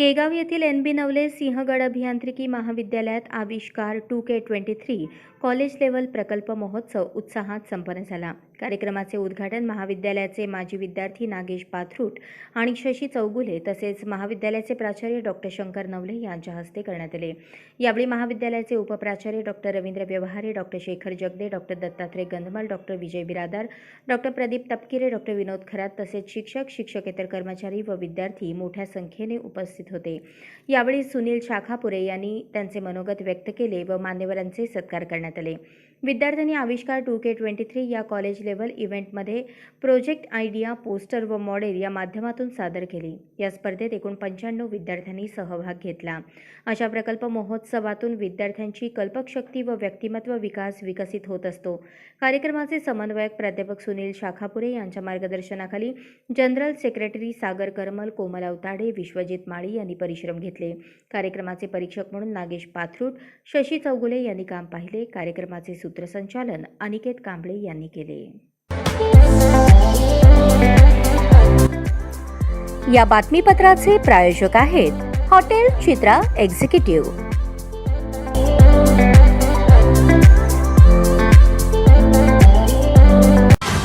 केगाव येथील एन बी नवले सिंहगड अभियांत्रिकी महाविद्यालयात Avishkar two K twenty three college level प्रकल्प महोत्सव उत्साहात संपन्न झाला. कार्यक्रमाचे उद्घाटन महाविद्यालयाचे माजी विद्यार्थी नागेश पाथरूट आणि शशी चौगुले तसेच महाविद्यालयाचे प्राचार्य डॉक्टर शंकर नवले यांच्या हस्ते करण्यात आले. यावेळी महाविद्यालयाचे उपप्राचार्य doctor Ravindra Vyavahare doctor Shekhar Jagde doctor Dattatray Gandhmal doctor Vijay Biradar doctor Pradeep Tapkire doctor Vinod Kharat तसेच शिक्षक शिक्षकेतर कर्मचारी व विद्यार्थी मोठ्या संख्येने उपस्थित होते. यावेळी सुनील शाखापुरे यांनी त्यांचे मनोगत व्यक्त केले व मान्यवरांचे सत्कार करण्यात आले. विद्यार्थ्यांनी Avishkar two K twenty three या कॉलेज लेवल इव्हेंटमध्ये प्रोजेक्ट आयडिया पोस्टर व मॉडेल या माध्यमातून सादर केली. या स्पर्धेत एकूण पंच्याण्णव विद्यार्थ्यांनी सहभाग घेतला. अशा प्रकल्प महोत्सवातून विद्यार्थ्यांची कल्पकशक्ती व व्यक्तिमत्व विकास विकसित होत असतो. कार्यक्रमाचे समन्वयक प्राध्यापक सुनील शाखापुरे यांच्या मार्गदर्शनाखाली जनरल सेक्रेटरी सागर करमल कोमल अवताडे विश्वजित माळी यांनी परिश्रम घेतले. कार्यक्रमाचे परीक्षक म्हणून नागेश पाथरूट शशी चौगुले यांनी काम पाहिले. कार्यक्रमाचे सूत्रसंचालन अनिकेत कांबळे यांनी केले. या बातमीपत्राचे प्रायोजक आहेत हॉटेल चित्रा एक्झिक्युटिव्ह.